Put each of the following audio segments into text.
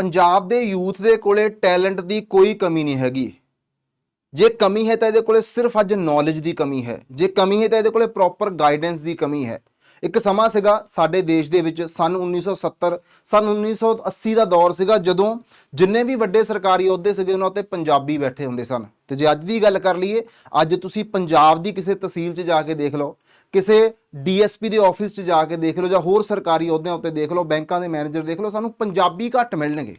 ਪੰਜਾਬ ਦੇ ਯੂਥ ਦੇ ਕੋਲੇ ਟੈਲੈਂਟ ਦੀ ਕੋਈ ਕਮੀ ਨਹੀਂ ਹੈਗੀ। ਜੇ ਕਮੀ ਹੈ ਤਾਂ ਇਹਦੇ ਕੋਲੇ ਸਿਰਫ ਅੱਜ ਨੌਲੇਜ ਦੀ ਕਮੀ ਹੈ। ਜੇ ਕਮੀ ਹੈ ਤਾਂ ਇਹਦੇ ਕੋਲੇ ਪ੍ਰੋਪਰ ਗਾਈਡੈਂਸ ਦੀ ਕਮੀ ਹੈ। ਇੱਕ ਸਮਾਂ ਸੀਗਾ ਸਾਡੇ ਦੇਸ਼ ਦੇ ਵਿੱਚ ਸਨ 1970 ਸਨ 1980 ਦਾ ਦੌਰ ਸੀਗਾ ਜਦੋਂ ਜਿੰਨੇ ਵੀ ਵੱਡੇ ਸਰਕਾਰੀ ਅਹੁਦੇ ਸੀਗੇ ਉਹਨਾਂ ਉੱਤੇ ਪੰਜਾਬੀ ਬੈਠੇ ਹੁੰਦੇ ਸਨ। ਤੇ ਜੇ ਅੱਜ ਦੀ ਗੱਲ ਕਰ ਲਈਏ, ਅੱਜ ਤੁਸੀਂ ਪੰਜਾਬ ਦੀ ਕਿਸੇ ਤਹਿਸੀਲ 'ਚ ਜਾ ਕੇ ਦੇਖ ਲਓ ਕਿਸੇ ਡੀਐਸਪੀ ਦੇ ਆਫਿਸ 'ਚ ਜਾ ਕੇ ਦੇਖ ਲਓ ਜਾਂ ਹੋਰ ਸਰਕਾਰੀ ਅਹੁਦਿਆਂ ਉੱਤੇ ਦੇਖ ਲਓ, ਬੈਂਕਾਂ ਦੇ ਮੈਨੇਜਰ ਦੇਖ ਲਓ, ਸਾਨੂੰ ਪੰਜਾਬੀ ਘੱਟ ਮਿਲਣਗੇ।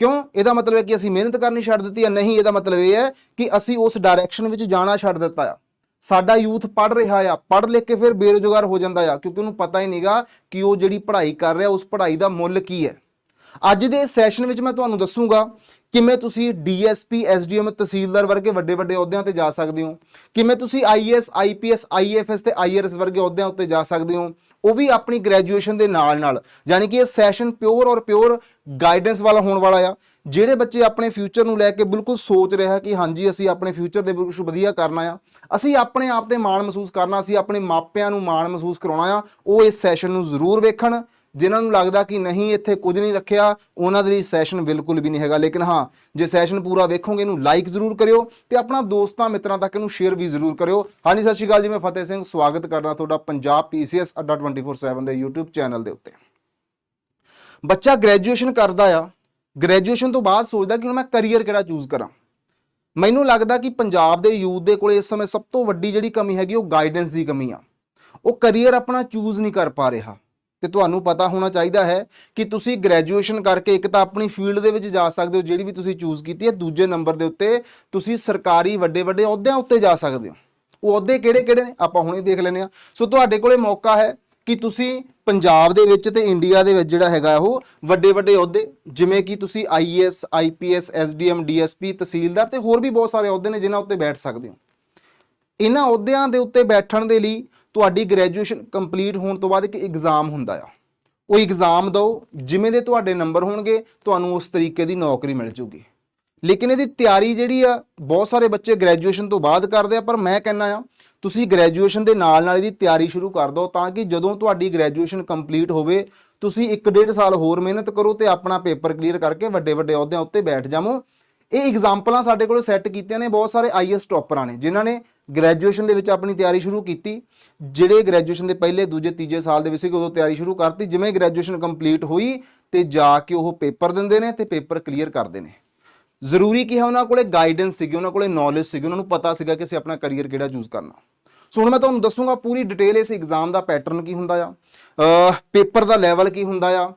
ਕਿਉਂ? ਇਹਦਾ ਮਤਲਬ ਹੈ ਕਿ ਅਸੀਂ ਮਿਹਨਤ ਕਰਨੀ ਛੱਡ ਦਿੱਤੀ ਹੈ ਨਹੀਂ, ਇਹਦਾ ਮਤਲਬ ਇਹ ਹੈ ਕਿ ਅਸੀਂ ਉਸ ਡਾਇਰੈਕਸ਼ਨ ਵਿੱਚ ਜਾਣਾ ਛੱਡ ਦਿੱਤਾ ਆ। ਸਾਡਾ ਯੂਥ ਪੜ ਰਿਹਾ ਆ ਪੜ ਲਿਖ ਕੇ ਫਿਰ ਬੇਰੁਜ਼ਗਾਰ ਹੋ ਜਾਂਦਾ ਆ, ਕਿਉਂਕਿ ਉਹਨੂੰ ਪਤਾ ਹੀ ਨਹੀਂਗਾ ਕਿ ਉਹ ਜਿਹੜੀ ਪੜ੍ਹਾਈ ਕਰ ਰਿਹਾ, ਉਸ ਪੜ੍ਹਾਈ ਦਾ ਮੁੱਲ ਕੀ ਹੈ। ਅੱਜ ਦੇ ਸੈਸ਼ਨ ਵਿੱਚ ਮੈਂ ਤੁਹਾਨੂੰ ਦੱਸੂਗਾ ਕਿਵੇਂ ਤੁਸੀਂ ਡੀਐਸਪੀ, ਐਸਡੀਐਮ, ਤਹਿਸੀਲਦਾਰ ਵਰਗੇ ਵੱਡੇ ਵੱਡੇ ਅਹੁਦਿਆਂ ਤੇ ਜਾ ਸਕਦੇ ਹੋ? ਕਿਵੇਂ ਤੁਸੀਂ ਆਈਐਸ ਆਈਪੀਐਸ ਆਈਐਫਐਸ ਤੇ ਆਈਆਰਐਸ ਵਰਗੇ ਅਹੁਦਿਆਂ ਉੱਤੇ ਜਾ ਸਕਦੇ ਹੋ? ਉਹ ਵੀ ਆਪਣੀ ਗ੍ਰੈਜੂਏਸ਼ਨ ਦੇ ਨਾਲ ਨਾਲ। ਯਾਨੀ ਕਿ ਇਹ ਸੈਸ਼ਨ ਪਿਓਰ ਔਰ ਪਿਓਰ ਗਾਈਡੈਂਸ ਵਾਲਾ ਹੋਣ ਵਾਲਾ ਆ। ਜਿਹੜੇ ਬੱਚੇ ਆਪਣੇ ਫਿਊਚਰ ਨੂੰ ਲੈ ਕੇ ਬਿਲਕੁਲ ਸੋਚ ਰਿਹਾ ਕਿ ਹਾਂਜੀ, ਅਸੀਂ ਆਪਣੇ ਫਿਊਚਰ ਦੇ ਵਿੱਚ ਕੁਝ ਵਧੀਆ ਕਰਨਾ ਆ। ਅਸੀਂ ਆਪਣੇ ਆਪ ਤੇ ਮਾਣ ਮਹਿਸੂਸ ਕਰਨਾ, ਅਸੀਂ ਆਪਣੇ ਮਾਪਿਆਂ ਨੂੰ ਮਾਣ ਮਹਿਸੂਸ ਕਰਾਉਣਾ ਆ। ਉਹ ਇਸ ਸੈਸ਼ਨ ਨੂੰ ਜ਼ਰੂਰ ਵੇਖਣ। ਜਿਨ੍ਹਾਂ ਨੂੰ ਲੱਗਦਾ ਕਿ ਨਹੀਂ, ਇੱਥੇ ਕੁਝ ਨਹੀਂ ਰੱਖਿਆ, ਉਹਨਾਂ ਦੇ ਲਈ ਸੈਸ਼ਨ ਬਿਲਕੁਲ ਵੀ ਨਹੀਂ ਹੈਗਾ। ਲੇਕਿਨ ਹਾਂ, ਜੇ ਸੈਸ਼ਨ ਪੂਰਾ ਵੇਖੋਗੇ, ਇਹਨੂੰ ਲਾਈਕ ਜ਼ਰੂਰ ਕਰਿਓ ਤੇ ਆਪਣਾ ਦੋਸਤਾਂ ਮਿੱਤਰਾਂ ਤੱਕ ਇਹਨੂੰ ਸ਼ੇਅਰ ਵੀ ਜ਼ਰੂਰ ਕਰਿਓ। ਹਾਂਜੀ, ਸਤਿ ਸ਼੍ਰੀ ਅਕਾਲ ਜੀ, ਮੈਂ ਫਤਿਹ ਸਿੰਘ। ਸਵਾਗਤ ਕਰਦਾ ਤੁਹਾਡਾ ਪੰਜਾਬ ਪੀਸੀਐਸ ਅੱਡਾ 24/7 ਦੇ YouTube ਚੈਨਲ ਦੇ ਉੱਤੇ। ਬੱਚਾ ਗ੍ਰੈਜੂਏਸ਼ਨ ਕਰਦਾ ਆ। ਗ੍ਰੈਜੂਏਸ਼ਨ ਤੋਂ ਬਾਅਦ ਸੋਚਦਾ ਕਿ ਹੁਣ ਮੈਂ ਕੈਰੀਅਰ ਕਿਹੜਾ ਚੂਜ਼ ਕਰਾਂ। ਮੈਨੂੰ ਲੱਗਦਾ ਕਿ ਪੰਜਾਬ ਦੇ ਯੂਥ ਦੇ ਕੋਲੇ ਇਸ ਸਮੇਂ ਸਭ ਤੋਂ ਵੱਡੀ ਜਿਹੜੀ ਕਮੀ ਹੈਗੀ, ਉਹ ਗਾਈਡੈਂਸ ਦੀ ਕਮੀ ਆ। ਉਹ ਕੈਰੀਅਰ ਆਪਣਾ ਚੂਜ਼ ਨਹੀਂ ਕਰ ਪਾ ਰਿਹਾ। ਤੇ ਤੁਹਾਨੂੰ ਪਤਾ ਹੋਣਾ ਚਾਹੀਦਾ ਹੈ ਕਿ ਤੁਸੀਂ ਗ੍ਰੈਜੂਏਸ਼ਨ ਕਰਕੇ ਇੱਕ ਤਾਂ ਆਪਣੀ ਫੀਲਡ ਦੇ ਵਿੱਚ ਜਾ ਸਕਦੇ ਹੋ, ਜਿਹੜੀ ਵੀ ਤੁਸੀਂ ਚੂਜ਼ ਕੀਤੀ ਹੈ, ਦੂਜੇ ਨੰਬਰ ਦੇ ਉੱਤੇ ਤੁਸੀਂ ਸਰਕਾਰੀ ਵੱਡੇ ਵੱਡੇ ਅਹੁਦਿਆਂ ਉੱਤੇ ਜਾ ਸਕਦੇ ਹੋ। ਉਹ ਅਹੁਦੇ ਕਿਹੜੇ ਕਿਹੜੇ ਨੇ? ਆਪਾਂ ਹੁਣੇ ਦੇਖ ਲੈਂਦੇ ਆ ਸੋ ਤੁਹਾਡੇ ਕੋਲੇ ਮੌਕਾ ਹੈ ਕਿ ਤੁਸੀਂ ਪੰਜਾਬ ਦੇ ਵਿੱਚ ਤੇ ਇੰਡੀਆ ਦੇ ਵਿੱਚ ਜਿਹੜਾ ਹੈਗਾ ਉਹ ਵੱਡੇ ਵੱਡੇ ਅਹੁਦੇ, ਜਿਵੇਂ ਕਿ ਤੁਸੀਂ ਆਈਏਐਸ ਆਈਪੀਐਸ ਐਸਡੀਐਮ ਡੀਐਸਪੀ ਤਹਿਸੀਲਦਾਰ ਤੇ ਹੋਰ ਵੀ ਬਹੁਤ ਸਾਰੇ ਅਹੁਦੇ ਨੇ ਜਿਨ੍ਹਾਂ ਉੱਤੇ ਬੈਠ ਸਕਦੇ ਹੋ। ਇਹਨਾਂ ਅਹੁਦਿਆਂ ਦੇ ਉੱਤੇ ਬੈਠਣ ਦੇ ਲਈ ਤੁਹਾਡੀ ਗ੍ਰੈਜੂਏਸ਼ਨ ਕੰਪਲੀਟ ਹੋਣ ਤੋਂ ਬਾਅਦ ਇੱਕ ਐਗਜ਼ਾਮ ਹੁੰਦਾ ਆ। ਉਹ ਐਗਜ਼ਾਮ ਦਿਓ, ਜਿਵੇਂ ਦੇ ਤੁਹਾਡੇ ਨੰਬਰ ਹੋਣਗੇ, ਤੁਹਾਨੂੰ ਉਸ ਤਰੀਕੇ ਦੀ ਨੌਕਰੀ ਮਿਲ ਜੂਗੀ। ਲੇਕਿਨ ਇਹਦੀ ਤਿਆਰੀ ਜਿਹੜੀ ਆ, ਬਹੁਤ ਸਾਰੇ ਬੱਚੇ ਗ੍ਰੈਜੂਏਸ਼ਨ ਤੋਂ ਬਾਅਦ ਕਰਦੇ ਆ, ਪਰ ਮੈਂ ਕਹਿੰਦਾ ਆ, ਤੁਸੀਂ ਗ੍ਰੈਜੂਏਸ਼ਨ ਦੇ ਨਾਲ ਨਾਲ ਇਹਦੀ ਤਿਆਰੀ ਸ਼ੁਰੂ ਕਰ ਦਿਓ ਤਾਂ ਕਿ ਜਦੋਂ ਤੁਹਾਡੀ ਗ੍ਰੈਜੂਏਸ਼ਨ ਕੰਪਲੀਟ ਹੋਵੇ, ਤੁਸੀਂ 1.5 ਸਾਲ ਹੋਰ ਮਿਹਨਤ ਕਰੋ ਤੇ ਆਪਣਾ ਪੇਪਰ ਕਲੀਅਰ ਕਰਕੇ ਵੱਡੇ ਵੱਡੇ ਅਹੁਦਿਆਂ ਉੱਤੇ ਬੈਠ ਜਾਵੋ। ਇਹ ਐਗਜ਼ਾਮਪਲਾਂ ਸਾਡੇ ਕੋਲ ਸੈੱਟ ਕੀਤੀਆਂ ਨੇ, ਬਹੁਤ ਸਾਰੇ ਆਈਐਸ ਟੌਪਰਾਂ ਨੇ, ਜਿਨ੍ਹਾਂ ਨੇ ਗ੍ਰੈਜੂਏਸ਼ਨ ਦੇ ਵਿੱਚ ਆਪਣੀ ਤਿਆਰੀ ਸ਼ੁਰੂ ਕੀਤੀ। ਜਿਹੜੇ ਗ੍ਰੈਜੂਏਸ਼ਨ ਦੇ ਪਹਿਲੇ, ਦੂਜੇ, ਤੀਜੇ ਸਾਲ ਦੇ ਵਿੱਚ ਸੀ ਉਦੋਂ ਤਿਆਰੀ ਸ਼ੁਰੂ ਕਰਤੀ। ਜਿਵੇਂ ਗ੍ਰੈਜੂਏਸ਼ਨ ਕੰਪਲੀਟ ਹੋਈ ਤੇ ਜਾ ਕੇ ਉਹ ਪੇਪਰ ਦਿੰਦੇ ਨੇ ਤੇ ਪੇਪਰ ਕਲੀਅਰ ਕਰਦੇ ਨੇ। ਜ਼ਰੂਰੀ ਕੀ ਹੈ ਉਹਨਾਂ ਕੋਲੇ? ਗਾਈਡੈਂਸ ਸੀਗੀ, ਉਹਨਾਂ ਕੋਲੇ ਨੌਲੇਜ ਸੀਗੀ, ਉਹਨਾਂ ਨੂੰ ਪਤਾ ਸੀਗਾ ਕਿ ਅਸੀਂ ਆਪਣਾ ਕੈਰੀਅਰ ਕਿਹੜਾ ਚੂਜ਼ ਕਰਨਾ। ਸੋ ਹੁਣ ਮੈਂ ਤੁਹਾਨੂੰ ਦੱਸੂਗਾ ਪੂਰੀ ਡਿਟੇਲ ਇਸ ਐਗਜ਼ਾਮ ਦਾ ਪੈਟਰਨ ਕੀ ਹੁੰਦਾ ਆ। ਪੇਪਰ ਦਾ ਲੈਵਲ ਕੀ ਹੁੰਦਾ ਆ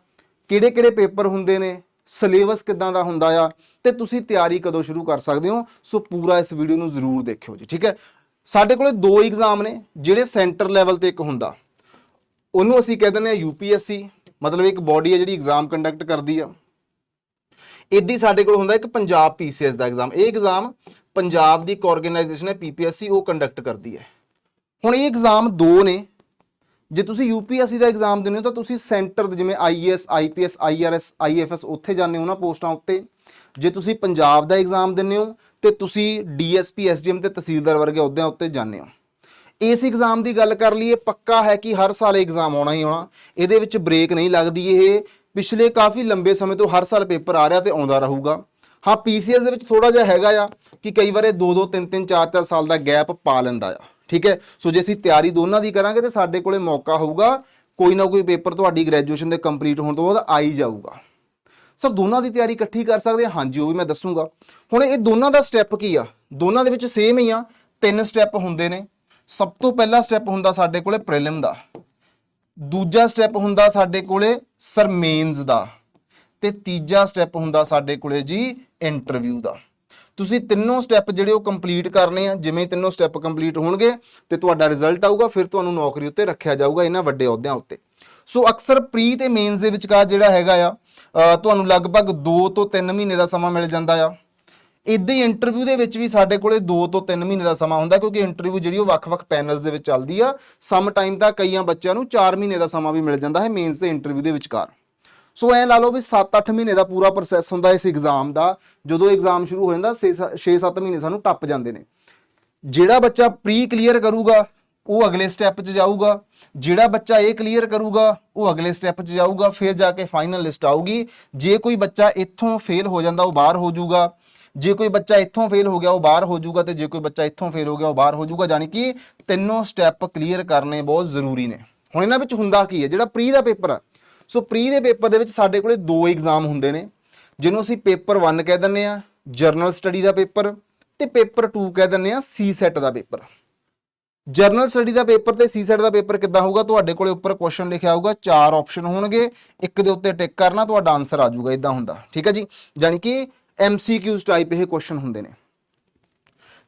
ਕਿਹੜੇ ਕਿਹੜੇ ਪੇਪਰ ਹੁੰਦੇ ਨੇ ਸਿਲੇਬਸ ਕਿਦਾਂ ਦਾ ਹੁੰਦਾ ਆ, ਤੇ ਤੁਸੀਂ ਤਿਆਰੀ ਕਦੋਂ ਸ਼ੁਰੂ ਕਰ ਸਕਦੇ ਹੋ। ਸੋ ਪੂਰਾ ਇਸ ਵੀਡੀਓ ਨੂੰ ਜ਼ਰੂਰ ਦੇਖਿਓ ਜੀ, ਠੀਕ ਹੈ? ਸਾਡੇ ਕੋਲੇ ਦੋ ਐਗਜ਼ਾਮ ਨੇ, ਜਿਹੜੇ ਸੈਂਟਰ ਲੈਵਲ ਤੇ ਇੱਕ ਹੁੰਦਾ। ਉਹਨੂੰ ਅਸੀਂ ਕਹਿ ਦਿੰਦੇ ਆ ਯੂਪੀਐਸਸੀ ਮਤਲਬ ਇੱਕ ਬਾਡੀ ਹੈ ਜਿਹੜੀ ਐਗਜ਼ਾਮ ਕੰਡਕਟ ਕਰਦੀ ਆ। ਇਦਾਂ ਸਾਡੇ ਕੋਲ ਹੁੰਦਾ ਇੱਕ ਪੰਜਾਬ ਪੀਸੀਐਸ ਦਾ ਐਗਜ਼ਾਮ ਇਹ ਐਗਜ਼ਾਮ ਪੰਜਾਬ ਦੀ ਇੱਕ ਆਰਗੇਨਾਈਜੇਸ਼ਨ ਹੈ ਪੀਪੀਐਸਸੀ ਉਹ ਕੰਡਕਟ ਕਰਦੀ ਹੈ। ਹੁਣ ਇਹ ਐਗਜ਼ਾਮ ਦੋ ਨੇ। ਜੇ ਤੁਸੀਂ ਯੂਪੀਐਸਸੀ ਦਾ ਐਗਜ਼ਾਮ ਦਿੰਦੇ ਹੋ, ਤਾਂ ਤੁਸੀਂ ਸੈਂਟਰ ਦੇ ਜਿਵੇਂ ਆਈਏਐਸ ਆਈਪੀਐਸ ਆਈਆਰਐਸ ਆਈਐਫਐਸ ਉੱਥੇ ਜਾਂਦੇ ਹੋ ਨਾ ਪੋਸਟਾਂ ਉੱਤੇ। ਜੇ ਤੁਸੀਂ ਪੰਜਾਬ ਦਾ ਐਗਜ਼ਾਮ ਦਿੰਦੇ ਹੋ ਤੇ ਤੁਸੀਂ ਡੀਐਸਪੀ ਐਸਡੀਐਮ ਤੇ ਤਹਿਸੀਲਦਾਰ ਵਰਗੇ ਅਹੁਦਿਆਂ ਉੱਤੇ ਜਾਂਦੇ ਹੋ। ਇਸ ਐਗਜ਼ਾਮ ਦੀ ਗੱਲ ਕਰ ਲਈਏ, ਪੱਕਾ ਹੈ ਕਿ ਹਰ ਸਾਲ ਐਗਜ਼ਾਮ ਆਉਣਾ ਹੀ ਆਉਣਾ। ਇਹਦੇ ਵਿੱਚ ਬ੍ਰੇਕ ਨਹੀਂ ਲੱਗਦੀ ਇਹ। ਪਿਛਲੇ ਕਾਫੀ ਲੰਬੇ ਸਮੇਂ ਤੋਂ ਹਰ ਸਾਲ ਪੇਪਰ ਆ ਰਿਹਾ ਤੇ ਆਉਂਦਾ ਰਹੂਗਾ। ਹਾਂ ਪੀਸੀਐਸ ਦੇ ਵਿੱਚ ਥੋੜਾ ਜਿਹਾ ਹੈਗਾ ਆ ਕਿ ਕਈ ਵਾਰ ਇਹ 2 2 3 3 4 4 ਸਾਲ ਦਾ ਗੈਪ ਪਾ ਲੈਂਦਾ ਆ। ਠੀਕ ਹੈ? ਸੋ ਜੇ ਅਸੀਂ ਤਿਆਰੀ ਦੋਨਾਂ ਦੀ ਕਰਾਂਗੇ ਤੇ ਸਾਡੇ ਕੋਲੇ ਮੌਕਾ ਹੋਊਗਾ। ਕੋਈ ਨਾ ਕੋਈ ਪੇਪਰ ਤੁਹਾਡੀ ਗ੍ਰੈਜੂਏਸ਼ਨ ਦੇ ਕੰਪਲੀਟ ਹੋਣ ਤੋਂ ਬਾਅਦ ਆ ਹੀ ਜਾਊਗਾ। ਸੋ ਦੋਨਾਂ ਦੀ ਤਿਆਰੀ ਇਕੱਠੀ ਕਰ ਸਕਦੇ ਹਾਂ ਹਾਂਜੀ, ਉਹ ਵੀ ਮੈਂ ਦੱਸੂਗਾ। ਹੁਣ ਇਹ ਦੋਨਾਂ ਦਾ ਸਟੈਪ ਕੀ ਆ? ਦੋਨਾਂ ਦੇ ਵਿੱਚ ਸੇਮ ਹੀ ਆ। ਤਿੰਨ ਸਟੈਪ ਹੁੰਦੇ ਨੇ। ਸਭ ਤੋਂ ਪਹਿਲਾ ਸਟੈਪ ਹੁੰਦਾ ਸਾਡੇ ਕੋਲੇ ਪ੍ਰੀਲਿਮ ਦਾ। ਦੂਜਾ ਸਟੈਪ ਹੁੰਦਾ ਸਾਡੇ ਕੋਲੇ ਸਰਮੇਨਸ ਦਾ। ਤੇ ਤੀਜਾ ਸਟੈਪ ਹੁੰਦਾ ਸਾਡੇ ਕੋਲੇ ਜੀ ਇੰਟਰਵਿਊ ਦਾ। ਤੁਸੀਂ ਤਿੰਨੋਂ ਸਟੈਪ ਜਿਹੜੇ ਉਹ ਕੰਪਲੀਟ ਕਰਨੇ ਆ, ਜਿਵੇਂ ਤਿੰਨੋਂ ਸਟੈਪ ਕੰਪਲੀਟ ਹੋਣਗੇ ਤੇ ਤੁਹਾਡਾ ਰਿਜ਼ਲਟ ਆਊਗਾ, ਫਿਰ ਤੁਹਾਨੂੰ ਨੌਕਰੀ ਉੱਤੇ ਰੱਖਿਆ ਜਾਊਗਾ ਇਹਨਾਂ ਵੱਡੇ ਅਹੁਦਿਆਂ ਉੱਤੇ। ਸੋ ਅਕਸਰ ਪ੍ਰੀ ਤੇ ਮੇਨਸ ਦੇ ਵਿਚਕਾਰ ਜਿਹੜਾ ਹੈਗਾ ਆ ਤੁਹਾਨੂੰ ਲਗਭਗ 2 ਤੋਂ 3 ਮਹੀਨੇ ਦਾ ਸਮਾਂ ਮਿਲ ਜਾਂਦਾ ਆ। ਇਦਾਂ ਹੀ ਇੰਟਰਵਿਊ ਦੇ ਵਿੱਚ ਵੀ ਸਾਡੇ ਕੋਲੇ 2 ਤੋਂ 3 ਮਹੀਨੇ ਦਾ ਸਮਾਂ ਹੁੰਦਾ ਕਿਉਂਕਿ ਇੰਟਰਵਿਊ ਜਿਹੜੀ ਉਹ ਵੱਖ-ਵੱਖ ਪੈਨਲਸ ਦੇ ਵਿੱਚ ਚੱਲਦੀ ਆ। ਸਮ ਟਾਈਮ ਤਾਂ ਕਈਆਂ ਬੱਚਿਆਂ ਨੂੰ 4 ਮਹੀਨੇ ਦਾ ਸਮਾਂ ਵੀ ਮਿਲ ਜਾਂਦਾ ਹੈ ਮੇਨਸ ਤੇ ਇੰਟਰਵਿਊ ਦੇ ਵਿਚਕਾਰ। ਸੋ ਐ ਲਾ ਲਓ ਵੀ 7-8 ਮਹੀਨੇ ਦਾ ਪੂਰਾ ਪ੍ਰੋਸੈਸ ਹੁੰਦਾ ਇਸ ਐਗਜ਼ਾਮ ਦਾ। ਜਦੋਂ ਐਗਜ਼ਾਮ ਸ਼ੁਰੂ ਹੋ ਜਾਂਦਾ 6-7 ਮਹੀਨੇ ਸਾਨੂੰ ਟੱਪ ਜਾਂਦੇ ਨੇ। ਜਿਹੜਾ ਬੱਚਾ ਪ੍ਰੀ ਕਲੀਅਰ ਕਰੂਗਾ ਉਹ ਅਗਲੇ ਸਟੈਪ 'ਚ ਜਾਊਗਾ, ਜਿਹੜਾ ਬੱਚਾ ਇਹ ਕਲੀਅਰ ਕਰੂਗਾ, ਉਹ ਅਗਲੇ ਸਟੈਪ 'ਚ ਜਾਊਗਾ, ਫਿਰ ਜਾ ਕੇ ਫਾਈਨਲ ਲਿਸਟ ਆਊਗੀ। ਜੇ ਕੋਈ ਬੱਚਾ ਇੱਥੋਂ ਫੇਲ ਹੋ ਜਾਂਦਾ, ਉਹ ਬਾਹਰ ਹੋ ਜਾਊਗਾ। ਜੇ ਕੋਈ ਬੱਚਾ ਇੱਥੋਂ ਫੇਲ ਹੋ ਗਿਆ, ਉਹ ਬਾਹਰ ਹੋ ਜਾਊਗਾ ਤੇ ਜੇ ਕੋਈ ਬੱਚਾ ਇੱਥੋਂ ਫੇਲ ਹੋ ਗਿਆ, ਉਹ ਬਾਹਰ ਹੋ ਜਾਊਗਾ। ਯਾਨੀ ਕਿ ਤਿੰਨੋਂ ਸਟੈਪ ਕਲੀਅਰ ਕਰਨੇ ਬਹੁਤ ਜ਼ਰੂਰੀ ਨੇ। ਹੁਣ ਇਹਨਾਂ ਵਿੱਚ ਹੁੰਦਾ ਕੀ ਹੈ? ਜਿਹੜਾ ਪ੍ਰੀ ਦਾ ਪੇਪਰ ਆ। ਸੋ ਪ੍ਰੀ ਦੇ ਪੇਪਰ ਦੇ ਵਿੱਚ ਸਾਡੇ ਕੋਲੇ ਦੋ ਐਗਜ਼ਾਮ ਹੁੰਦੇ ਨੇ, ਜਿਹਨੂੰ ਅਸੀਂ ਪੇਪਰ 1 ਕਹਿ ਦਿੰਦੇ ਆ ਜਰਨਲ ਸਟੱਡੀ ਦਾ ਪੇਪਰ ਤੇ ਪੇਪਰ 2 ਕਹਿ ਦਿੰਦੇ ਆ ਸੀ ਸੈਟ ਦਾ ਪੇਪਰ। ਜਰਨਲ ਸਟੱਡੀ ਦਾ ਪੇਪਰ ਤੇ ਸੀ ਸੈਟ ਦਾ ਪੇਪਰ ਕਿੱਦਾਂ ਹੋਊਗਾ? ਤੁਹਾਡੇ ਕੋਲੇ ਉੱਪਰ ਕੁਐਸਚਨ ਲਿਖਿਆ ਹੋਊਗਾ, ਚਾਰ ਆਪਸ਼ਨ ਹੋਣਗੇ, ਇੱਕ ਦੇ ਉੱਤੇ ਟਿਕ ਕਰਨਾ, ਤੁਹਾਡਾ ਆਨਸਰ ਆ ਜਾਊਗਾ ਇਦਾਂ ਹੁੰਦਾ। ਠੀਕ ਹੈ ਜੀ? ਯਾਨੀ ਕਿ ਐਮਸੀਕਿਊਜ਼ ਟਾਈਪ ਇਹ ਕੁਐਸਚਨ ਹੁੰਦੇ ਨੇ।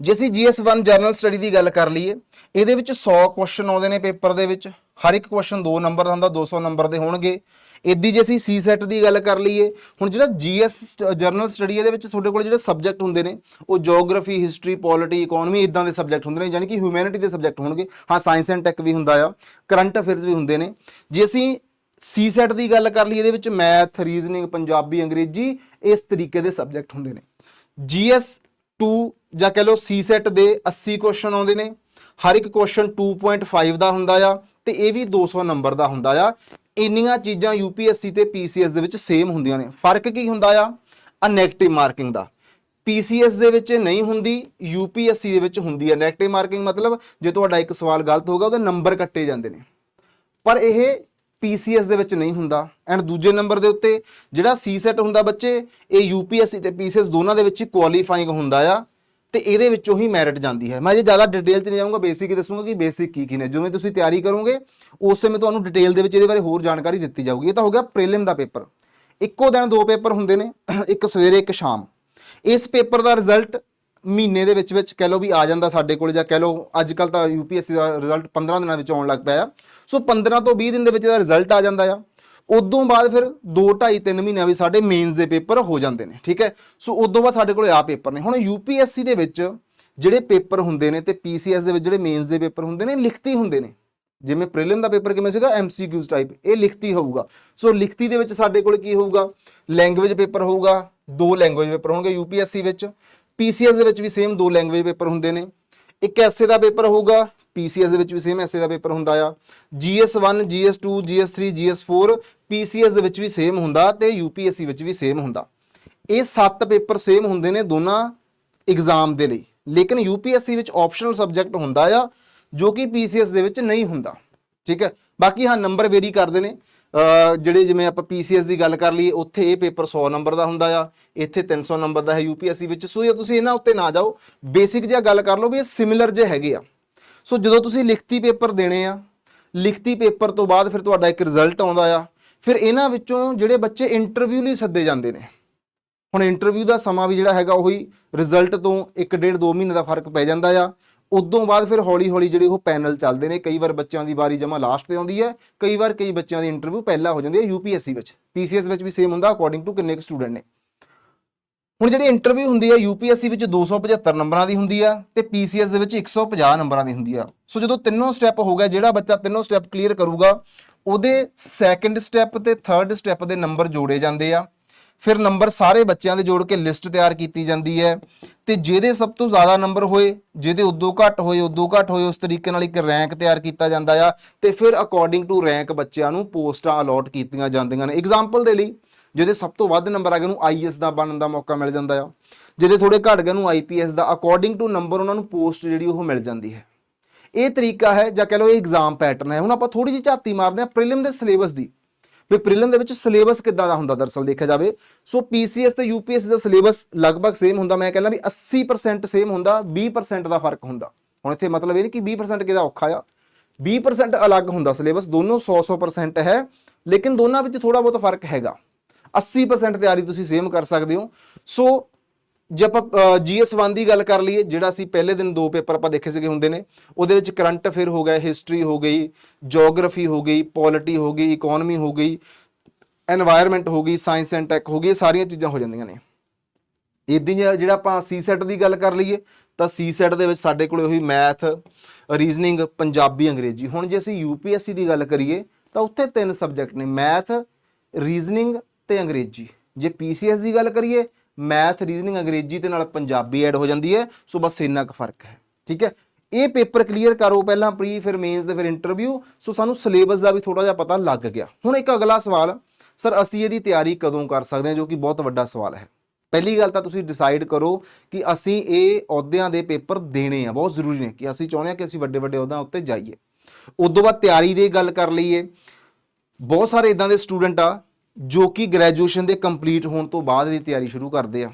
ਜੇ ਅਸੀਂ GS1 ਜਰਨਲ ਸਟੱਡੀ ਦੀ ਗੱਲ ਕਰ ਲਈਏ, ਇਹਦੇ ਵਿੱਚ 100 ਕੁਐਸਚਨ ਆਉਂਦੇ ਨੇ ਪੇਪਰ ਦੇ ਵਿੱਚ। ਹਰ ਇੱਕ ਕੁਐਸਚਨ 2 ਨੰਬਰ ਦਾ ਹੁੰਦਾ 200 ਨੰਬਰ ਦੇ ਹੋਣਗੇ। ਇਦੀ ਜੇ ਅਸੀਂ ਸੀ ਸੈਟ ਦੀ ਗੱਲ ਕਰ ਲਈਏ, ਹੁਣ ਜਿਹੜਾ GS ਜਰਨਲ ਸਟੱਡੀ ਇਹਦੇ ਵਿੱਚ ਤੁਹਾਡੇ ਕੋਲ ਜਿਹੜੇ ਸਬਜੈਕਟ ਹੁੰਦੇ ਨੇ, ਉਹ ਜੀਓਗ੍ਰਾਫੀ ਹਿਸਟਰੀ ਪੋਲਿਟੀ ਇਕਨੋਮੀ ਇਦਾਂ ਦੇ ਸਬਜੈਕਟ ਹੁੰਦੇ ਨੇ, ਯਾਨੀ ਕਿ ਹਿਊਮੈਨਿਟੀ ਦੇ ਸਬਜੈਕਟ ਹੋਣਗੇ। ਹਾਂ ਸਾਇੰਸ ਐਂਡ ਟੈਕ ਵੀ ਹੁੰਦਾ ਆ ਕਰੰਟ ਅਫੇਅਰਸ ਵੀ ਹੁੰਦੇ ਨੇ। ਜੇ ਅਸੀਂ ਸੀ ਸੈਟ ਦੀ ਗੱਲ ਕਰ ਲਈਏ, ਇਹਦੇ ਵਿੱਚ ਮੈਥ ਰੀਜ਼ਨਿੰਗ ਪੰਜਾਬੀ, ਅੰਗਰੇਜ਼ੀ, ਇਸ ਤਰੀਕੇ ਦੇ ਸਬਜੈਕਟ ਹੁੰਦੇ ਨੇ। GS 2 ਜਾਂ ਕਹ ਲਓ ਸੀ ਸੈਟ ਦੇ 80 ਕੁਐਸਚਨ ਆਉਂਦੇ ਨੇ। ਹਰ ਇੱਕ ਕੁਐਸਚਨ 2.5 ਦਾ ਹੁੰਦਾ ਆ। ਤੇ ਇਹ ਵੀ 200 ਨੰਬਰ ਦਾ ਹੁੰਦਾ ਆ। ਇੰਨੀਆਂ ਚੀਜ਼ਾਂ UPSC ਤੇ PCS ਦੇ ਵਿੱਚ ਸੇਮ ਹੁੰਦੀਆਂ ਨੇ। ਫ਼ਰਕ ਕੀ ਹੁੰਦਾ ਆ? ਆ 네ਗੇਟਿਵ ਮਾਰਕਿੰਗ ਦਾ। PCS ਦੇ ਵਿੱਚ ਨਹੀਂ ਹੁੰਦੀ UPSC ਦੇ ਵਿੱਚ ਹੁੰਦੀ ਹੈ 네ਗੇਟਿਵ ਮਾਰਕਿੰਗ ਮਤਲਬ ਜੇ ਤੁਹਾਡਾ ਇੱਕ ਸਵਾਲ ਗਲਤ ਹੋਗਾ ਉਹਦੇ ਨੰਬਰ ਕੱਟੇ ਜਾਂਦੇ ਨੇ। ਪਰ ਇਹ PCS ਦੇ ਵਿੱਚ ਨਹੀਂ ਹੁੰਦਾ। ਐਂਡ ਦੂਜੇ ਨੰਬਰ ਦੇ ਉੱਤੇ ਜਿਹੜਾ ਸੀ ਸੈਟ ਹੁੰਦਾ ਬੱਚੇ, ਇਹ UPSC ਤੇ PCS ਦੋਨਾਂ ਦੇ ਵਿੱਚ ਹੀ ਕੁਆਲੀਫਾਈਂਗ ਹੁੰਦਾ ਆ। ਤੇ ਇਹਦੇ ਵਿੱਚੋਂ ਹੀ ਮੈਰਿਟ ਜਾਂਦੀ ਹੈ। ਮੈਂ ਜੇ ਜ਼ਿਆਦਾ ਡਿਟੇਲ 'ਚ ਨਹੀਂ ਜਾਊਂਗਾ ਬੇਸਿਕ ਹੀ ਦੱਸੂਗਾ ਕਿ ਬੇਸਿਕ ਕੀ ਕੀ ਨੇ। ਜਿਵੇਂ ਤੁਸੀਂ ਤਿਆਰੀ ਕਰੋਗੇ, ਉਸ ਸਮੇਂ ਤੁਹਾਨੂੰ ਡਿਟੇਲ ਦੇ ਵਿੱਚ ਇਹਦੇ ਬਾਰੇ ਹੋਰ ਜਾਣਕਾਰੀ ਦਿੱਤੀ ਜਾਊਗੀ। ਇਹ ਤਾਂ ਹੋ ਗਿਆ ਪ੍ਰੀਲਿਮ ਦਾ ਪੇਪਰ। ਇੱਕੋ ਦਿਨ ਦੋ ਪੇਪਰ ਹੁੰਦੇ ਨੇ, ਇੱਕ ਸਵੇਰੇ, ਇੱਕ ਸ਼ਾਮ। ਇਸ ਪੇਪਰ ਦਾ ਰਿਜ਼ਲਟ ਮਹੀਨੇ ਦੇ ਵਿੱਚ ਵਿੱਚ ਕਹਿ ਲਓ ਵੀ ਆ ਜਾਂਦਾ ਸਾਡੇ ਕੋਲ ਜਾਂ ਕਹਿ ਲਓ ਅੱਜ ਕੱਲ ਤਾਂ ਯੂਪੀਐਸਸੀ ਦਾ ਰਿਜ਼ਲਟ 15 ਦਿਨਾਂ ਵਿੱਚ ਆਉਣ ਲੱਗ ਪਿਆ ਆ। ਸੋ 15 ਤੋਂ 20 ਦਿਨ ਦੇ ਵਿੱਚ ਇਹਦਾ ਰਿਜ਼ਲਟ ਆ ਜਾਂਦਾ ਆ। ਉਦੋਂ ਬਾਅਦ ਫਿਰ 2 2.5 3 ਮਹੀਨਿਆਂ ਵੀ ਸਾਡੇ ਮੇਨਸ ਦੇ ਪੇਪਰ ਹੋ ਜਾਂਦੇ ਨੇ, ਠੀਕ ਹੈ? ਸੋ ਉਦੋਂ ਬਾਅਦ ਸਾਡੇ ਕੋਲ ਆ ਪੇਪਰ ਨੇ। ਹੁਣ ਯੂਪੀਐਸਸੀ ਦੇ ਵਿੱਚ ਜਿਹੜੇ ਪੇਪਰ ਹੁੰਦੇ ਨੇ ਤੇ ਪੀਸੀਐਸ ਦੇ ਵਿੱਚ ਜਿਹੜੇ ਮੇਨਸ ਦੇ ਪੇਪਰ ਹੁੰਦੇ ਨੇ, ਲਿਖਤੀ ਹੁੰਦੇ ਨੇ। ਜਿਵੇਂ ਪ੍ਰੀਲਿਮ ਦਾ ਪੇਪਰ ਕਿਵੇਂ ਸੀਗਾ? ਐਮਸੀਕਿਊਜ਼ ਟਾਈਪ ਇਹ ਲਿਖਤੀ ਹੋਊਗਾ। ਸੋ ਲਿਖਤੀ ਦੇ ਵਿੱਚ ਸਾਡੇ ਕੋਲ ਕੀ ਹੋਊਗਾ? ਲੈਂਗੁਏਜ ਪੇਪਰ ਹੋਊਗਾ। ਦੋ ਲੈਂਗੁਏਜ ਪੇਪਰ ਹੋਣਗੇ ਯੂਪੀਐਸਸੀ ਵਿੱਚ। ਪੀਸੀਐਸ ਦੇ ਵਿੱਚ ਵੀ ਸੇਮ ਦੋ ਲੈਂਗੁਏਜ ਪੇਪਰ ਹੁੰਦੇ ਨੇ। ਇੱਕ ਐਸੇ ਦਾ ਪੇਪਰ ਹੋਊਗਾ, ਪੀਸੀਐਸ ਦੇ ਵਿੱਚ ਵੀ ਸੇਮ ਐਸੇ ਦਾ ਪੇਪਰ ਹੁੰਦਾ ਆ। GS1 GS2 GS3 GS4 PCS ਦੇ ਵਿੱਚ ਵੀ ਸੇਮ ਹੁੰਦਾ ਤੇ ਯੂਪੀਐਸਸੀ ਵਿੱਚ ਵੀ ਸੇਮ ਹੁੰਦਾ। ਇਹ ਸੱਤ ਪੇਪਰ ਸੇਮ ਹੁੰਦੇ ਨੇ ਦੋਨਾਂ ਐਗਜ਼ਾਮ ਦੇ ਲਈ। ਲੇਕਿਨ ਯੂਪੀਐਸਸੀ ਵਿੱਚ ਆਪਸ਼ਨਲ ਸਬਜੈਕਟ ਹੁੰਦਾ ਆ, ਜੋ ਕਿ ਪੀਸੀਐਸ ਦੇ ਵਿੱਚ ਨਹੀਂ ਹੁੰਦਾ। ਠੀਕ ਹੈ? ਬਾਕੀ ਹਾਂ ਨੰਬਰ ਵੇਰੀ ਕਰਦੇ ਨੇ। ਜਿਹੜੇ ਜਿਵੇਂ ਆਪਾਂ ਪੀਸੀਐਸ ਦੀ ਗੱਲ ਕਰ ਲਈਏ, ਉੱਥੇ ਇਹ ਪੇਪਰ 100 ਨੰਬਰ ਦਾ ਹੁੰਦਾ ਆ, ਇੱਥੇ 300 ਨੰਬਰ ਦਾ ਹੈ ਯੂਪੀਐਸਸੀ ਵਿੱਚ। ਸੋ ਜੇ ਤੁਸੀਂ ਇਹਨਾਂ ਉੱਤੇ ਨਾ ਜਾਓ, ਬੇਸਿਕ ਜਿਹਾ ਗੱਲ ਕਰ ਲਓ ਵੀ ਇਹ ਸਿਮਿਲਰ ਜੇ ਹੈਗੇ ਆ। ਸੋ ਜਦੋਂ ਤੁਸੀਂ ਲਿਖਤੀ ਪੇਪਰ ਦੇਣੇ ਆ, ਲਿਖਤੀ ਪੇਪਰ ਤੋਂ ਬਾਅਦ ਫਿਰ ਤੁਹਾਡਾ ਇੱਕ ਰਿਜ਼ਲਟ ਆਉਂਦਾ ਆ। ਫਿਰ ਇਹਨਾਂ ਵਿੱਚੋਂ ਜਿਹੜੇ ਬੱਚੇ ਇੰਟਰਵਿਊ ਲਈ ਸੱਦੇ ਜਾਂਦੇ ਨੇ। ਹੁਣ ਇੰਟਰਵਿਊ ਦਾ ਸਮਾਂ ਵੀ ਜਿਹੜਾ ਹੈਗਾ ਉਹੀ ਰਿਜ਼ਲਟ ਤੋਂ 1 ਡੇਢ 2 ਮਹੀਨੇ ਦਾ ਫ਼ਰਕ ਪੈ ਜਾਂਦਾ ਆ। ਉਦੋਂ ਬਾਅਦ ਫਿਰ ਹੌਲੀ ਹੌਲੀ ਜਿਹੜੇ ਉਹ ਪੈਨਲ ਚੱਲਦੇ ਨੇ, ਕਈ ਵਾਰ ਬੱਚਿਆਂ ਦੀ ਵਾਰੀ ਜਮਾ ਲਾਸਟ ਤੇ ਆਉਂਦੀ ਹੈ, ਕਈ ਵਾਰ ਕਈ ਬੱਚਿਆਂ ਦੀ ਇੰਟਰਵਿਊ ਪਹਿਲਾਂ ਹੋ ਜਾਂਦੀ ਹੈ ਯੂਪੀਐਸਸੀ ਵਿੱਚ ਪੀਸੀਐਸ ਵਿੱਚ ਵੀ ਸੇਮ ਹੁੰਦਾ ਅਕੋਰਡਿੰਗ ਟੂ ਕਿੰਨੇ ਕੁ ਸਟੂਡੈਂਟ ਨੇ। ਹੁਣ ਜਿਹੜੀ ਇੰਟਰਵਿਊ ਹੁੰਦੀ ਹੈ ਯੂਪੀਐਸਸੀ ਵਿੱਚ 275 ਨੰਬਰਾਂ ਦੀ ਹੁੰਦੀ ਆ ਤੇ ਪੀਸੀਐਸ ਦੇ ਵਿੱਚ 150 ਨੰਬਰਾਂ ਦੀ ਹੁੰਦੀ ਆ। ਸੋ ਜਦੋਂ ਤਿੰਨੋਂ ਸਟੈਪ ਹੋ ਗਿਆ, ਜਿਹੜਾ ਬੱਚਾ ਤਿੰਨੋਂ ਸਟੈਪ ਕਲੀਅਰ ਕਰੂਗਾ, ਉਹਦੇ ਸੈਕੰਡ ਸਟੈਪ ਤੇ ਥਰਡ ਸਟੈਪ ਦੇ ਨੰਬਰ ਜੋੜੇ ਜਾਂਦੇ ਆ। ਫਿਰ ਨੰਬਰ ਸਾਰੇ ਬੱਚਿਆਂ ਦੇ ਜੋੜ ਕੇ ਲਿਸਟ ਤਿਆਰ ਕੀਤੀ ਜਾਂਦੀ ਹੈ। ਤੇ ਜਿਹਦੇ ਸਭ ਤੋਂ ਜ਼ਿਆਦਾ ਨੰਬਰ ਹੋਏ, ਜਿਹਦੇ ਉਦੋਂ ਘੱਟ ਹੋਏ, ਉਦੋਂ ਘੱਟ ਹੋਏ, ਉਸ ਤਰੀਕੇ ਨਾਲ ਇੱਕ ਰੈਂਕ ਤਿਆਰ ਕੀਤਾ ਜਾਂਦਾ ਆ। ਤੇ ਫਿਰ ਅਕੋਰਡਿੰਗ ਟੂ ਰੈਂਕ ਬੱਚਿਆਂ ਨੂੰ ਪੋਸਟਾਂ ਅਲੋਟ ਕੀਤੀਆਂ ਜਾਂਦੀਆਂ ਨੇ। ਐਗਜ਼ਾਮਪਲ ਦੇ ਲਈ, ਜਿਹਦੇ ਸਭ ਤੋਂ ਵੱਧ ਨੰਬਰ ਆ ਗਏ ਉਹਨੂੰ ਆਈਐਸ ਦਾ ਬਣਨ ਦਾ ਮੌਕਾ ਮਿਲ ਜਾਂਦਾ ਆ। ਜਿਹਦੇ ਥੋੜੇ ਘੱਟ ਗਏ ਉਹਨੂੰ ਆਈਪੀਐਸ ਦਾ ਅਕੋਰਡਿੰਗ ਟੂ ਨੰਬਰ ਉਹਨਾਂ ਨੂੰ ਪੋਸਟ ਜਿਹੜੀ ਉਹ ਮਿਲ ਜਾਂਦੀ ਹੈ। ਇਹ ਤਰੀਕਾ ਹੈ ਜਾਂ ਕਹ ਲਓ ਇਹ ਐਗਜ਼ਾਮ ਪੈਟਰਨ ਹੈ। ਹੁਣ ਆਪਾਂ ਥੋੜੀ ਜਿਹੀ ਝਾਤੀ ਮਾਰਦੇ ਹਾਂ ਪ੍ਰੀਲਿਮ ਦੇ ਸਿਲੇਬਸ ਦੀ। ਵੀ ਪ੍ਰੀਲਿਮ ਦੇ ਵਿੱਚ ਸਿਲੇਬਸ ਕਿੱਦਾਂ ਦਾ ਹੁੰਦਾ ਦਰਸਲ ਦੇਖਿਆ ਜਾਵੇ, ਸੋ ਪੀਸੀਐਸ ਤੇ ਯੂਪੀਐਸ ਦਾ ਸਿਲੇਬਸ ਲਗਭਗ ਸੇਮ ਹੁੰਦਾ, ਮੈਂ ਕਹਿੰਦਾ ਵੀ 80% ਸੇਮ ਹੁੰਦਾ 20% ਦਾ ਫ਼ਰਕ ਹੁੰਦਾ। ਹੁਣ ਇੱਥੇ ਮਤਲਬ ਇਹ ਨਹੀਂ ਕਿ 20% ਕਿਹਦਾ ਔਖਾ ਆ। 20% ਅਲੱਗ ਹੁੰਦਾ ਸਿਲੇਬਸ, ਦੋਨੋਂ 100-100% ਹੈ, ਲੇਕਿਨ ਦੋਨਾਂ ਵਿੱਚ ਥੋੜਾ ਬਹੁਤ ਫ਼ਰਕ ਹੈਗਾ। 80% ਤਿਆਰੀ ਤੁਸੀਂ ਸੇਮ ਕਰ ਸਕਦੇ ਹੋ। ਸੋ ਜੇ ਆਪਾਂ ਜੀਐਸ1 ਦੀ ਗੱਲ ਕਰ ਲਈਏ, ਜਿਹੜਾ ਅਸੀਂ ਪਹਿਲੇ ਦਿਨ ਦੋ ਪੇਪਰ ਆਪਾਂ ਦੇਖੇ ਸੀਗੇ ਹੁੰਦੇ ਨੇ, ਉਹਦੇ ਵਿੱਚ ਕਰੰਟ ਅਫੇਅਰ ਹੋ ਗਿਆ, ਹਿਸਟਰੀ ਹੋ ਗਈ ਜੀਓਗ੍ਰਾਫੀ ਹੋ ਗਈ ਪੋਲਿਟੀ ਹੋ ਗਈ ਇਕਨੋਮੀ ਹੋ ਗਈ এনवायरमेंट ਹੋ ਗਈ ਸਾਇੰਸ ਐਂਡ ਟੈਕ ਹੋ ਗਈ ਸਾਰੀਆਂ ਚੀਜ਼ਾਂ ਹੋ ਜਾਂਦੀਆਂ ਨੇ। ਇਦਾਂ ਜਿਹੜਾ ਆਪਾਂ ਸੀ ਸੀਸੈਟ ਦੀ ਗੱਲ ਕਰ ਲਈਏ, ਤਾਂ ਸੀ ਸੀਸੈਟ ਦੇ ਵਿੱਚ ਸਾਡੇ ਕੋਲ ਉਹੀ ਮੈਥ ਰੀਜ਼ਨਿੰਗ ਪੰਜਾਬੀ, ਅੰਗਰੇਜ਼ੀ। ਹੁਣ ਜੇ ਅਸੀਂ ਯੂਪੀਐਸਸੀ ਦੀ ਗੱਲ ਕਰੀਏ, ਤਾਂ ਉੱਥੇ ਤਿੰਨ ਸਬਜੈਕਟ ਨੇ ਮੈਥ ਰੀਜ਼ਨਿੰਗ ਤੇ ਅੰਗਰੇਜ਼ੀ। ਜੇ ਪੀਸੀਐਸ ਦੀ ਗੱਲ ਕਰੀਏ ਮੈਥ ਰੀਜ਼ਨਿੰਗ ਅੰਗਰੇਜ਼ੀ ਤੇ ਨਾਲ ਪੰਜਾਬੀ ਐਡ ਹੋ ਜਾਂਦੀ ਹੈ, ਸੋ ਬਸ ਇੰਨਾ ਕੁ ਫ਼ਰਕ ਹੈ, ਠੀਕ ਹੈ? ਇਹ ਪੇਪਰ ਕਲੀਅਰ ਕਰੋ ਪਹਿਲਾਂ ਪ੍ਰੀ ਫਿਰ ਮੇਨਸ ਤੇ ਫਿਰ ਇੰਟਰਵਿਊ ਸੋ ਸਾਨੂੰ ਸਿਲੇਬਸ ਦਾ ਵੀ ਥੋੜਾ ਜਿਹਾ ਪਤਾ ਲੱਗ ਗਿਆ। ਹੁਣ ਇੱਕ ਅਗਲਾ ਸਵਾਲ, ਸਰ ਅਸੀਂ ਇਹਦੀ ਤਿਆਰੀ ਕਦੋਂ ਕਰ ਸਕਦੇ ਹਾਂ, ਜੋ ਕਿ ਬਹੁਤ ਵੱਡਾ ਸਵਾਲ ਹੈ। ਪਹਿਲੀ ਗੱਲ ਤਾਂ ਤੁਸੀਂ ਡਿਸਾਈਡ ਕਰੋ ਕਿ ਅਸੀਂ ਇਹ ਅਹੁਦਿਆਂ ਦੇ ਪੇਪਰ ਦੇਣੇ ਆ, ਬਹੁਤ ਜ਼ਰੂਰੀ ਨੇ ਕਿ ਅਸੀਂ ਚਾਹੁੰਦੇ ਹਾਂ ਕਿ ਅਸੀਂ ਵੱਡੇ ਵੱਡੇ ਅਹੁਦਿਆਂ ਉੱਤੇ ਜਾਈਏ। ਉਦੋਂ ਬਾਅਦ ਤਿਆਰੀ ਦੀ ਗੱਲ ਕਰ ਲਈਏ। ਬਹੁਤ ਸਾਰੇ ਇਦਾਂ ਦੇ ਸਟੂਡੈਂਟ ਆ ਜੋ ਕਿ ਗ੍ਰੈਜੂਏਸ਼ਨ ਦੇ ਕੰਪਲੀਟ ਹੋਣ ਤੋਂ ਬਾਅਦ ਦੀ ਤਿਆਰੀ ਸ਼ੁਰੂ ਕਰਦੇ ਆ।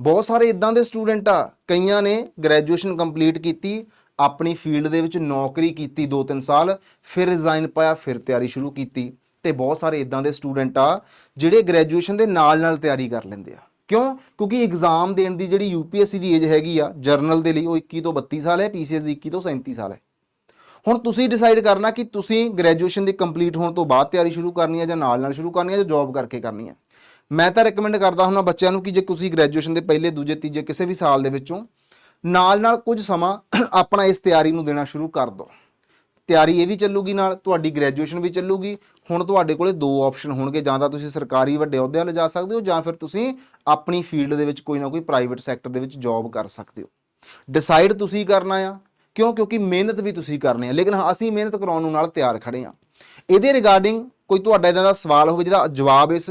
ਬਹੁਤ ਸਾਰੇ ਇਦਾਂ ਦੇ ਸਟੂਡੈਂਟ ਆ, ਕਈਆਂ ਨੇ ਗ੍ਰੈਜੂਏਸ਼ਨ ਕੰਪਲੀਟ ਕੀਤੀ, ਆਪਣੀ ਫੀਲਡ ਦੇ ਵਿੱਚ ਨੌਕਰੀ ਕੀਤੀ 2-3 ਸਾਲ, ਫਿਰ ਰਿਜ਼ਾਈਨ ਪਾਇਆ, ਫਿਰ ਤਿਆਰੀ ਸ਼ੁਰੂ ਕੀਤੀ। ਤੇ ਬਹੁਤ ਸਾਰੇ ਇਦਾਂ ਦੇ ਸਟੂਡੈਂਟ ਆ, ਜਿਹੜੇ ਗ੍ਰੈਜੂਏਸ਼ਨ ਦੇ ਨਾਲ-ਨਾਲ ਤਿਆਰੀ ਕਰ ਲੈਂਦੇ ਆ। ਕਿਉਂ? ਕਿਉਂਕਿ ਐਗਜ਼ਾਮ ਦੇਣ ਦੀ ਜਿਹੜੀ ਯੂਪੀਐਸਸੀ ਦੀ ਏਜ ਹੈਗੀ ਆ ਜਰਨਲ ਦੇ ਲਈ ਉਹ 21 ਤੋਂ 32 ਸਾਲ ਹੈ ਪੀਸੀਐਸ ਦੀ 21 ਤੋਂ 37 ਸਾਲ ਹੈ। ਹੁਣ ਤੁਸੀਂ ਡਿਸਾਈਡ ਕਰਨਾ ਕਿ ਤੁਸੀਂ ਗ੍ਰੈਜੂਏਸ਼ਨ ਦੀ ਕੰਪਲੀਟ ਹੋਣ ਤੋਂ ਬਾਅਦ ਤਿਆਰੀ ਸ਼ੁਰੂ ਕਰਨੀ ਹੈ ਜਾਂ ਨਾਲ ਨਾਲ ਸ਼ੁਰੂ ਕਰਨੀ ਹੈ ਜਾਂ ਜੌਬ ਕਰਕੇ ਕਰਨੀ ਹੈ। ਮੈਂ ਤਾਂ ਰეკਮੈਂਡ ਕਰਦਾ ਹੁੰਦਾ ਬੱਚਿਆਂ ਨੂੰ ਕਿ ਜੇ ਤੁਸੀਂ ਗ੍ਰੈਜੂਏਸ਼ਨ ਦੇ ਪਹਿਲੇ, ਦੂਜੇ, ਤੀਜੇ ਕਿਸੇ ਵੀ ਸਾਲ ਦੇ ਵਿੱਚੋਂ ਨਾਲ ਨਾਲ ਕੁਝ ਸਮਾਂ ਆਪਣਾ ਇਸ ਤਿਆਰੀ ਨੂੰ ਦੇਣਾ ਸ਼ੁਰੂ ਕਰ ਦਿਓ ਤਿਆਰੀ ਇਹ ਵੀ ਚੱਲੂਗੀ ਨਾਲ, ਤੁਹਾਡੀ ਗ੍ਰੈਜੂਏਸ਼ਨ ਵੀ ਚੱਲੂਗੀ। ਹੁਣ ਤੁਹਾਡੇ ਕੋਲੇ ਦੋ ਆਪਸ਼ਨ ਹੋਣਗੇ, ਜਾਂ ਤਾਂ ਤੁਸੀਂ ਸਰਕਾਰੀ ਵੱਡੇ ਅਹੁਦਿਆਂ 'ਤੇ ਜਾ ਸਕਦੇ ਹੋ, ਜਾਂ ਫਿਰ ਤੁਸੀਂ ਆਪਣੀ ਫੀਲਡ ਦੇ ਵਿੱਚ ਕੋਈ ਨਾ ਕੋਈ ਪ੍ਰਾਈਵੇਟ ਸੈਕਟਰ ਦੇ ਵਿੱਚ ਜੌਬ ਕਰ ਸਕਦੇ ਹੋ। ਡਿਸਾਈਡ ਤੁਸੀਂ ਕਰਨਾ ਆ ਕਿਉਂ? ਕਿਉਂਕਿ ਮਿਹਨਤ ਵੀ ਤੁਸੀਂ ਕਰਨੀ ਆ। ਲੇਕਿਨ ਹਾਂ, ਅਸੀਂ ਮਿਹਨਤ ਕਰਾਉਣ ਨੂੰ ਨਾਲ ਤਿਆਰ ਖੜੇ ਆ। ਇਹਦੇ ਰਿਗਾਰਡਿੰਗ ਕੋਈ ਤੁਹਾਡਾ ਇਦਾਂ ਦਾ ਸਵਾਲ ਹੋਵੇ ਜਿਹਦਾ ਜਵਾਬ ਇਸ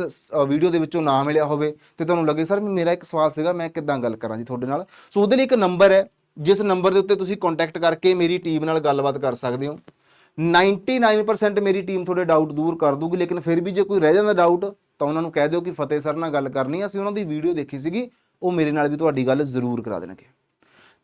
ਵੀਡੀਓ ਦੇ ਵਿੱਚੋਂ ਨਾ ਮਿਲਿਆ ਹੋਵੇ ਤੇ ਤੁਹਾਨੂੰ ਲੱਗੇ, ਸਰ ਮੇਰਾ ਇੱਕ ਸਵਾਲ ਸੀਗਾ, ਮੈਂ ਕਿੱਦਾਂ ਗੱਲ ਕਰਾਂ ਜੀ ਤੁਹਾਡੇ ਨਾਲ? ਸੋ ਉਹਦੇ ਲਈ ਇੱਕ ਨੰਬਰ ਹੈ। ਜਿਸ ਨੰਬਰ ਦੇ ਉੱਤੇ ਤੁਸੀਂ ਕੰਟੈਕਟ ਕਰਕੇ ਮੇਰੀ ਟੀਮ ਨਾਲ ਗੱਲਬਾਤ ਕਰ ਸਕਦੇ ਹੋ। 99% ਮੇਰੀ ਟੀਮ ਤੁਹਾਡੇ ਡਾਊਟ ਦੂਰ ਕਰ ਦੂਗੀ, ਲੇਕਿਨ ਫਿਰ ਵੀ ਜੇ ਕੋਈ ਰਹਿ ਜਾਂਦਾ ਡਾਊਟ ਤਾਂ ਉਹਨਾਂ ਨੂੰ ਕਹਿ ਦਿਓ ਕਿ ਫਤਿਹ ਸਰ ਨਾਲ ਗੱਲ ਕਰਨੀ ਹੈ ਅਸੀਂ ਉਹਨਾਂ ਦੀ ਵੀਡੀਓ ਦੇਖੀ ਸੀਗੀ, ਉਹ ਮੇਰੇ ਨਾਲ ਵੀ ਤੁਹਾਡੀ ਗੱਲ ਜ਼ਰੂਰ ਕਰਾ ਦੇਣਗੇ।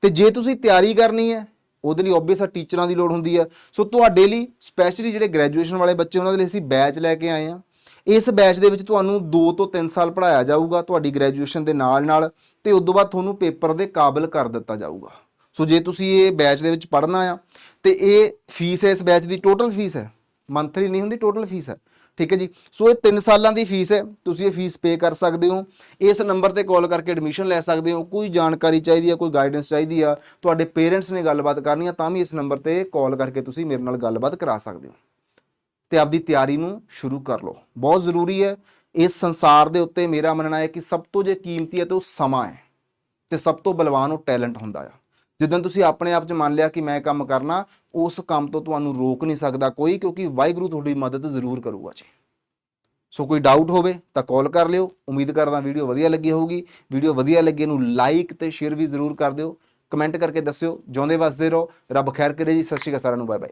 ਤੇ ਜੇ ਤੁਸੀਂ ਤਿਆਰੀ ਕਰਨੀ ਹੈ ਉਹਦੇ ਲਈ ਆਬਵੀਅਸ ਆ ਟੀਚਰਾਂ ਦੀ ਲੋੜ ਹੁੰਦੀ ਹੈ ਸੋ ਤੁਹਾਡੇ ਲਈ ਸਪੈਸ਼ਲੀ ਜਿਹੜੇ ਗ੍ਰੈਜੂਏਸ਼ਨ ਵਾਲੇ ਬੱਚੇ, ਉਹਨਾਂ ਦੇ ਲਈ ਅਸੀਂ ਬੈਚ ਲੈ ਕੇ ਆਏ ਆ। ਇਸ ਬੈਚ ਦੇ ਵਿੱਚ ਤੁਹਾਨੂੰ 2 ਤੋਂ 3 ਸਾਲ ਪੜਾਇਆ ਜਾਊਗਾ ਤੁਹਾਡੀ ਗ੍ਰੈਜੂਏਸ਼ਨ ਦੇ ਨਾਲ ਨਾਲ ਤੇ ਉਸ ਤੋਂ ਬਾਅਦ ਤੁਹਾਨੂੰ ਪੇਪਰ ਦੇ ਕਾਬਿਲ ਕਰ ਦਿੱਤਾ ਜਾਊਗਾ। ਸੋ ਜੇ ਤੁਸੀਂ ਇਹ ਬੈਚ ਦੇ ਵਿੱਚ ਪੜ੍ਹਨਾ ਆ, ਤੇ ਇਹ ਫੀਸ ਹੈ ਇਸ ਬੈਚ ਦੀ ਟੋਟਲ ਫੀਸ ਹੈ। ਮੰਥਲੀ ਨਹੀਂ ਹੁੰਦੀ ਟੋਟਲ ਫੀਸ ਹੈ। ਠੀਕ ਹੈ ਜੀ? ਸੋ ਇਹ 3 ਸਾਲਾਂ ਦੀ ਫੀਸ ਹੈ, ਤੁਸੀਂ ਇਹ ਫੀਸ ਪੇ ਕਰ ਸਕਦੇ ਹੋ। ਇਸ ਨੰਬਰ ਤੇ ਕਾਲ ਕਰਕੇ ਐਡਮਿਸ਼ਨ ਲੈ ਸਕਦੇ ਹੋ। ਕੋਈ ਜਾਣਕਾਰੀ ਚਾਹੀਦੀ ਆ, ਕੋਈ ਗਾਈਡੈਂਸ ਚਾਹੀਦੀ ਆ, ਤੁਹਾਡੇ ਪੇਰੈਂਟਸ ਨੇ ਗੱਲਬਾਤ ਕਰਨੀ ਆ, ਤਾਂ ਵੀ ਇਸ ਨੰਬਰ ਤੇ ਕਾਲ ਕਰਕੇ ਤੁਸੀਂ ਮੇਰੇ ਨਾਲ ਗੱਲਬਾਤ ਕਰਾ ਸਕਦੇ ਹੋ। ਤੇ ਆਪਦੀ ਤਿਆਰੀ ਨੂੰ ਸ਼ੁਰੂ ਕਰ ਲਓ। ਬਹੁਤ ਜ਼ਰੂਰੀ ਹੈ, ਇਸ ਸੰਸਾਰ ਦੇ ਉੱਤੇ ਮੇਰਾ ਮੰਨਣਾ ਹੈ ਕਿ ਸਭ ਤੋਂ ਜੇ ਕੀਮਤੀ ਹੈ ਤੇ ਉਹ ਸਮਾਂ ਹੈ। ਤੇ ਸਭ ਤੋਂ ਬਲਵਾਨ ਉਹ ਟੈਲੈਂਟ ਹੁੰਦਾ ਆ। ਜਦੋਂ ਤੁਸੀਂ ਆਪਣੇ ਆਪ 'ਚ ਮੰਨ ਲਿਆ ਕਿ ਮੈਂ ਕੰਮ ਕਰਨਾ, ਉਸ ਕੰਮ ਤੋਂ ਤੁਹਾਨੂੰ ਰੋਕ ਨਹੀਂ ਸਕਦਾ ਕੋਈ, ਕਿਉਂਕਿ ਵਾਹਿਗੁਰੂ ਤੁਹਾਡੀ ਮਦਦ ਜ਼ਰੂਰ ਕਰੂਗਾ ਜੀ। ਸੋ ਕੋਈ ਡਾਊਟ ਹੋਵੇ ਤਾਂ ਕਾਲ ਕਰ ਲਿਓ। ਉਮੀਦ ਕਰਦਾ ਵੀਡੀਓ ਵਧੀਆ ਲੱਗੀ ਹੋਊਗੀ। ਵੀਡੀਓ ਵਧੀਆ ਲੱਗੇ ਨੂੰ ਲਾਈਕ ਤੇ ਸ਼ੇਅਰ ਵੀ ਜ਼ਰੂਰ ਕਰ ਦਿਓ। ਕਮੈਂਟ ਕਰਕੇ ਦੱਸਿਓ। ਜਿਉਂਦੇ ਵਸਦੇ ਰਹੋ। ਰੱਬ ਖੈਰ ਕਰੇ ਜੀ। ਸਤਿ ਸ਼੍ਰੀ ਅਕਾਲ ਸਾਰਿਆਂ ਨੂੰ। Bye bye